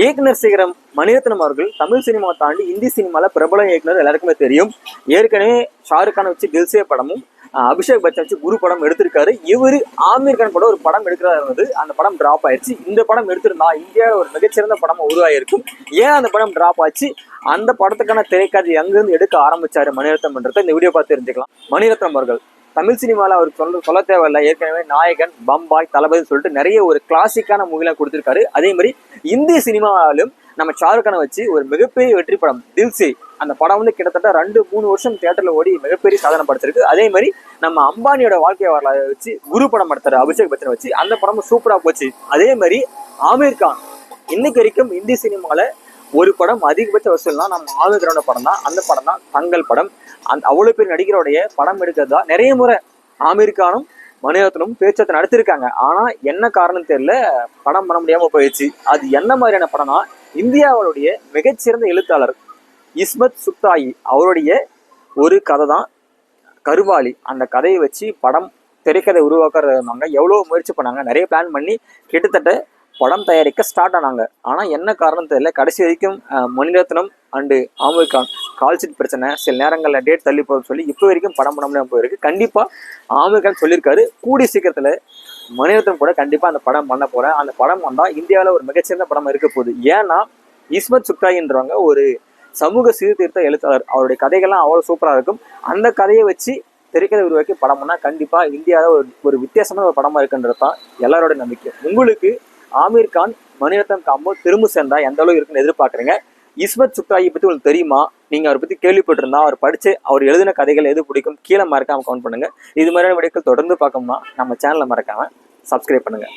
இயக்குனர் சிகரம் மணிரத்னம் அவர்கள் தமிழ் சினிமா தாண்டி இந்தி சினிமாவில் பிரபல இயக்குனர் எல்லாருக்குமே தெரியும். ஏற்கனவே ஷாருக் கானை வச்சு தில்சே படமும் அபிஷேக் பச்சன் வச்சு குரு படம் எடுத்திருக்காரு. இவரு ஆமீர் கான் கூட ஒரு படம் எடுக்கிறதா இருந்தது. அந்த படம் டிராப் ஆயிடுச்சு. இந்த படம் எடுத்திருந்தா இந்தியாவில் ஒரு மிகச்சிறந்த படமாக உருவாகிருக்கும் ஏன் அந்த படம் டிராப் ஆச்சு? அந்த படத்துக்கான திரைக்காது எங்கேருந்து எடுக்க ஆரம்பிச்சாரு மணிரத்னம்ன்றத இந்த வீடியோ பார்த்து தெரிஞ்சுக்கலாம். மணிரத்னம் அவர்கள் தமிழ் சினிமாவில் அவர் சொல்ல சொல்ல தேவையில்ல. ஏற்கனவே நாயகன் பம்பாய் தளபதி சொல்லிட்டு நிறைய ஒரு கிளாசிக்கான மூவிலாம் கொடுத்துருக்காரு. அதே மாதிரி இந்திய சினிமாவிலும் நம்ம ஷாருக்கான வச்சு ஒரு மிகப்பெரிய வெற்றி படம் தில்சே. அந்த படம் வந்து கிட்டத்தட்ட ரெண்டு மூணு வருஷம் தியேட்டர்ல ஓடி மிகப்பெரிய சாதனை படுத்திருக்கு அதே மாதிரி நம்ம அம்பானியோட வாழ்க்கை வரலாறு வச்சு குரு படம் எடுத்தாரு அபிஷேக் பச்சனை வச்சு. அந்த படமும் சூப்பரா போச்சு. அதே மாதிரி ஆமீர் கான். இன்னைக்கு வரைக்கும் இந்தி சினிமால ஒரு படம் அதிகபட்ச வசூல்னா நம்ம ஆமீர் கானோட படம் தான். அந்த படம் தான் தங்கள் படம். அந்த அவ்வளவு பேர் நடிகருடைய படம் எடுக்கிறதா நிறைய முறை ஆமீர் கானும் மணிரத்னம் பேச்சத்தை நடத்திருக்காங்க ஆனா என்ன காரணம் தெரியல. படம் பண்ண முடியாம போயிடுச்சு. அது என்ன மாதிரியான படம்னா இந்தியாவுடைய மிகச்சிறந்த எழுத்தாளர் இஸ்மத் சுக்தாயி அவருடைய ஒரு கதை தான் கருவாளி அந்த கதையை வச்சு படம் திரைக்கதை உருவாக்குறாங்க எவ்வளோ முயற்சி பண்ணாங்க. நிறைய பிளான் பண்ணி கிட்டத்தட்ட படம் தயாரிக்க ஸ்டார்ட் ஆனாங்க. ஆனால் என்ன காரணம் தெரியல. கடைசி வரைக்கும் Maniratnam and Aamir Khan call sheet பிரச்சனை சில நேரங்களில் டேட் தள்ளி போகுதுன்னு சொல்லி இப்போ வரைக்கும் படம் பண்ண முடியாமல் போயிருக்கு. கண்டிப்பாக ஆமீர் கான் சொல்லியிருக்காரு. கூடி சீக்கிரத்தில் மணிரத்னம் கூட கண்டிப்பாக அந்த படம் பண்ண போகிறேன் அந்த படம் வந்தால் இந்தியாவில் ஒரு மிகச்சிறந்த படம் இருக்க போகுது. ஏன்னா இஸ்மத் சுக்தாயின்றவங்க ஒரு சமூக சீர்திருத்த எழுத்தாளர். அவருடைய கதைகள்லாம் அவ்வளோ சூப்பராக இருக்கும். அந்த கதையை வச்சு திரைக்கதை உருவாக்கி படம் பண்ணால் கண்டிப்பாக இந்தியாவில் ஒரு ஒரு வித்தியாசமான ஒரு படமாக இருக்குன்றது தான் எல்லாரோட நம்பிக்கை. உங்களுக்கு ஆமீர் கான் மணிரத்னம் காம்போ திரும்ப சேர்ந்தா எந்த அளவு இருக்குன்னு எதிர்பார்க்குறீங்க? இஸ்மத் சுக்ராயை பற்றி உங்களுக்கு தெரியுமா? நீங்கள் அவரை பற்றி கேள்விப்பட்டிருந்தா அவர் படித்து அவர் எழுதின கதைகள் எது பிடிக்கும்? கீழே மறக்காம கவுண்ட் பண்ணுங்க. இது மாதிரியான விடைகள் தொடர்ந்து பார்க்கணும்னா நம்ம சேனலை மறக்காம சப்ஸ்கிரைப் பண்ணுங்க.